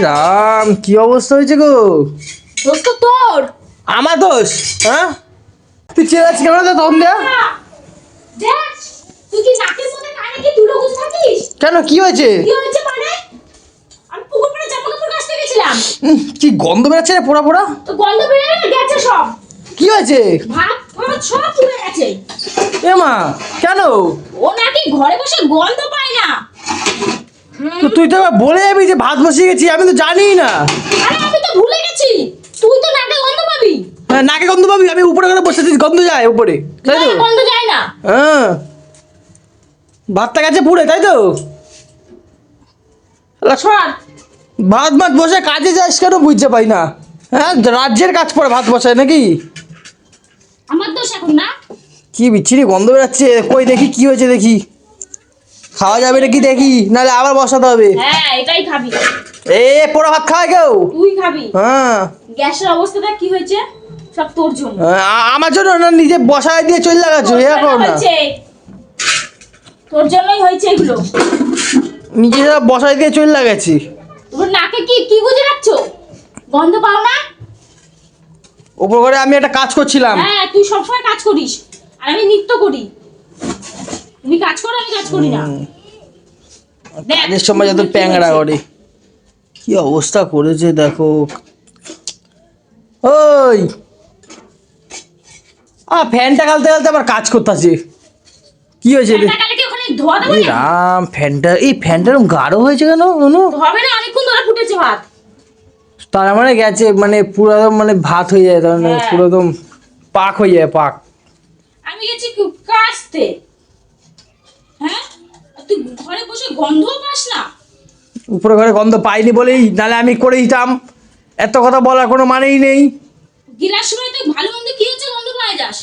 রাম কি অবস্থা হয়েছে গো? দোষ তো তোর। আমার দোষ? হ্যাঁ? তুই চেলাচ্ছিস কেন তো তখন দেয়া? দেখ তুই কি নাকের মধ্যে কানে কি তুলো গুজ থাকিস? কেন কি হয়েছে? কি হয়েছে মানে? আমি পুকুর পাড়ে জামা কাপড় কাচতে গেছিলাম। উম, কি গন্ধ বেরোচ্ছে রে পোড়া পোড়া? তো গন্ধ গেছে সব। কি হয়েছে? ভাত ভাত সব পুড়ে গেছে। এ মা কেন? ও নাকি ঘরে বসে গন্ধ পায় না। তো তুই তো এবার বলে যাবি যে ভাত বসিয়ে গেছি আমি তো জানি না। আরে আমি তো ভুলে গেছি। তুই তো নাকে গন্ধ পাবি। হ্যাঁ, নাকে গন্ধ পাবি আমি উপরে করে বসে আছি, গন্ধ যায় উপরে তাই তো? গন্ধ যায় না। হ্যাঁ। ভাতটা গেছে পুড়ে তাই তো? সর ভাত ভাত বসে কাজে যাস কেন বুঝতে পাই না। হ্যাঁ রাজ্যের কাজ পড়ে ভাত বসায় নাকি? আমার দোষ এখন না? কি বিচ্ছিরি গন্ধ বেরাচ্ছে কই দেখি কি হয়েছে দেখি। খাওয়া যাবে নাকি দেখি? নাহলে আবার বসাতে হবে। হ্যাঁ এটাই খাবি। এ পোড়া ভাত খায় কেউ? তুই খাবি। হ্যাঁ। গ্যাসের অবস্থাটা কি হয়েছে? সব তোর জন্য। আমার জন্য না নিজে বসায় দিয়ে চলে লাগাচ্ছ করো না। তোর জন্যই হয়েছে এগুলো। নিজে সব বসায় দিয়ে চলে লাগাচ্ছি তোর নাকে কি কি গুজে রাখছো? গন্ধ পাও না? ওপর করে আমি একটা কাজ করছিলাম। হ্যাঁ তুই সবসময় কাজ করিস। আর আমি নিত্য করি। তুমি কাজ করো আমি কাজ করি না। কাজের সময় যত প্যাংরা করে। কি অবস্থা করেছে দেখো। ওই! আ ফ্যানটা গালতে গালতে আবার কাজ করতেছে। কি হয়েছে রে? রাম ফ্যানটা এই ফ্যানটা এরকম গাঢ় হয়েছে কেন অনু? হবে না অনেকক্ষণ ধরে ফুটেছে ভাত। তার মানে গেছে মানে পুরো একদম মানে ভাত হয়ে যায় তার মানে হ্যাঁ। পুরো একদম পাক হয়ে যায় পাক। আমি গেছি কি- ঘরে গন্ধও পাস না। উপরে ঘরে গন্ধ পাইনি বলেই নালে আমি করে দিতাম এত কথা বলার কোনো মানেই নেই। গিলার সময় তুই ভালো মন্দ কি হচ্ছে গন্ধ পায়ে যাস?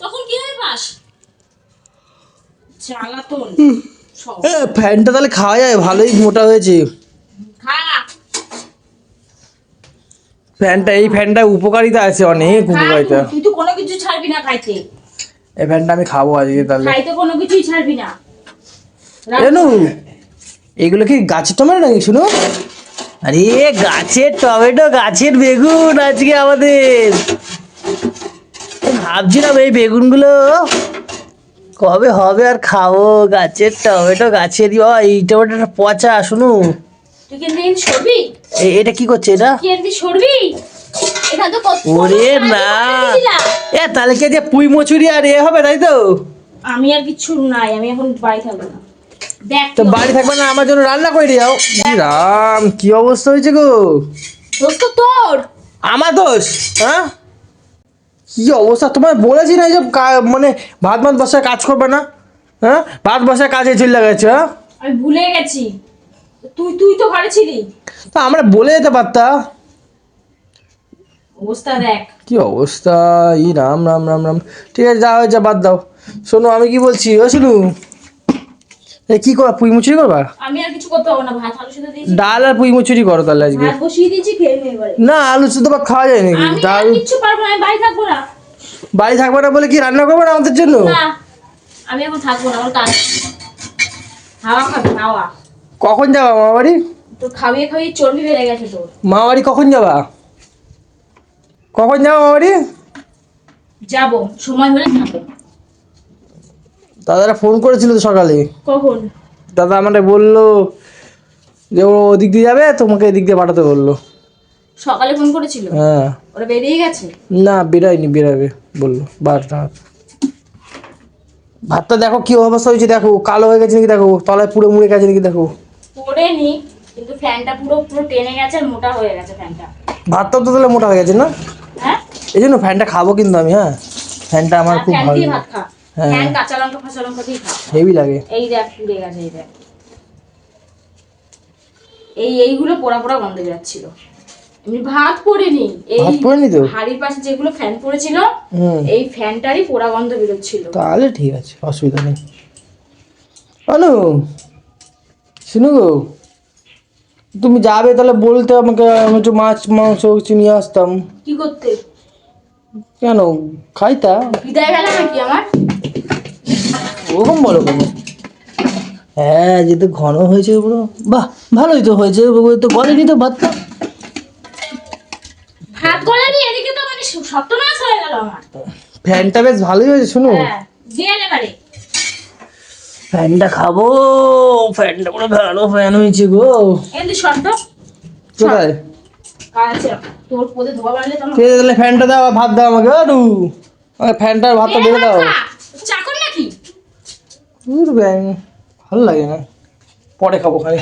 তখন কি হয় পাস? জ্বালাতন এ, ফ্যানটা তাহলে খাওয়া যায় ভালোই মোটা হয়েছে। খা। ফ্যানটা এই ফ্যানটা উপকারিতা আছে অনেক উপকারিতা। তুই তো কোনো কিছু ছাড়বি না খাইতে। এই ফ্যানটা আমি খাব আজকে তাহলে। খাইতে কোনো কিছুই ছাড়বি না। রাখ। এগুলো কি গাছের টমেটো নাকি শুনো? আরে গাছের টমেটো গাছের বেগুন আজকে আমাদের। ভাবছিলাম এই বেগুনগুলো কবে হবে আর খাব? গাছের টমেটো গাছের এই টমেটোটা পচা শুনু। এটা কি করছে এটা? ওরে না। এ তাহলে কি যে পুই মচুরি আর এ হবে তাই তো? আমি আর কিচ্ছু নাই আমি এখন বাড়ি থাকব না। তো বাড়ি থাকবে না আমার জন্য রান্না করে দিও রাম কি অবস্থা হয়েছে গো? দোষ তো তোর। আমার দোষ? হ্যাঁ? কি অবস্থা? তোমার বলেছি না এইসব মানে ভাত ভাত বসায় কাজ করবে না? হ্যাঁ? ভাত বসায় কাজে চলে লাগাচ্ছে হ্যাঁ? আমি ভুলে গেছি। তুই তুই তো ঘরে ছিলি। তা আমরা বলে যেতে পারতা অবস্থা দেখ। কি অবস্থা? ই রাম রাম রাম রাম। ঠিক আছে যা হয়েছে বাদ দাও। শোনো আমি কি বলছি? ও শুনু। এ কি করবা পুই মুচুরি করবা? আমি আর কিছু করতে পারব না ভাত আলু সেদ্ধ দিয়েছি। ডাল আর পুই মুচুরি করো তাহলে আজকে। ভাত বসিয়ে দিয়েছি খেয়ে নে এবারে। না আলু বা খাওয়া যায় নাকি ডাল কিচ্ছু পারব না আমি বাড়ি থাকব না। বাড়ি থাকবে না বলে কি রান্না করবে না আমাদের জন্য? না আমি এখন থাকব না আমার কাজ। হাওয়া খাবি হাওয়া। কখন যাবা মা বাড়ি তোর খাইয়ে খাইয়ে চর্বি বেড়ে গেছে তোর। মা বাড়ি কখন যাবা? কখন যাবা মা বাড়ি যাব সময় হলে যাব। দাদারা ফোন করেছিল তো সকালে। কখন? দাদা আমাকে বলল যে ও ওদিক দিয়ে যাবে তোমাকে এদিক দিয়ে পাঠাতে বলল। সকালে ফোন করেছিল? হ্যাঁ। ওরা বেরিয়ে গেছে? না বেরায়নি বেরাবে বলল বারোটা ভাতটা দেখো কি অবস্থা হয়েছে দেখো কালো হয়ে গেছে নাকি দেখো তলায় পুরো মুড়ে গেছে নাকি দেখো। পরে নি কিন্তু ফ্যানটা পুরো পুরো টেনে গেছে আর মোটা হয়ে গেছে ফ্যানটা। ভাতটাও তো তাহলে মোটা হয়ে গেছে না? হ্যাঁ? এই জন্য ফ্যানটা খাব কিন্তু আমি হ্যাঁ। ফ্যানটা আমার খুব ভালো ভাত খা। হ্যাঁ। কাঁচা লঙ্কা ফাঁচা লঙ্কা দিয়ে হেভি লাগে। এই দেখ পুড়ে গেছে এই দেখ। এই এইগুলো পোড়া পোড়া গন্ধ যাচ্ছিল। এমনি ভাত পড়েনি এই ভাত পড়েনি তো? হাড়ির পাশে যেগুলো ফ্যান পড়েছিল এই ফ্যানটারই পোড়া গন্ধ বেরোচ্ছিল। তাহলে ঠিক আছে অসুবিধা নেই। অনু শুনু গো তুমি যাবে তাহলে বলতে আমাকে আমি একটু মাছ মাংস কিছু নিয়ে আসতাম। কি করতে? কেন খাইতা? বিদায় গেল নাকি আমার? ওরকম বলো কেন হ্যাঁ যে তো ঘন হয়েছে পুরো বাহ ভালোই তো হয়েছে তো গলেনি তো ভাতটা ভাত গলানি এদিকে তো মানে সপ্তনাশ হয়ে গেল আমার। ফ্যানটা বেশ ভালোই হয়েছে শুনো। হ্যাঁ ফ্যানটা খাব ফ্যানটা পুরো ভালো ফ্যান হয়েছে গো। কোথায়? আচ্ছা ফ্যানটা দাও ভাত দাও আমাকে আরু আমাকে ফ্যানটা আর ভাতটা দিয়ে দাও। দূর ব্যাং ভালো লাগে না। পরে খাব খালি।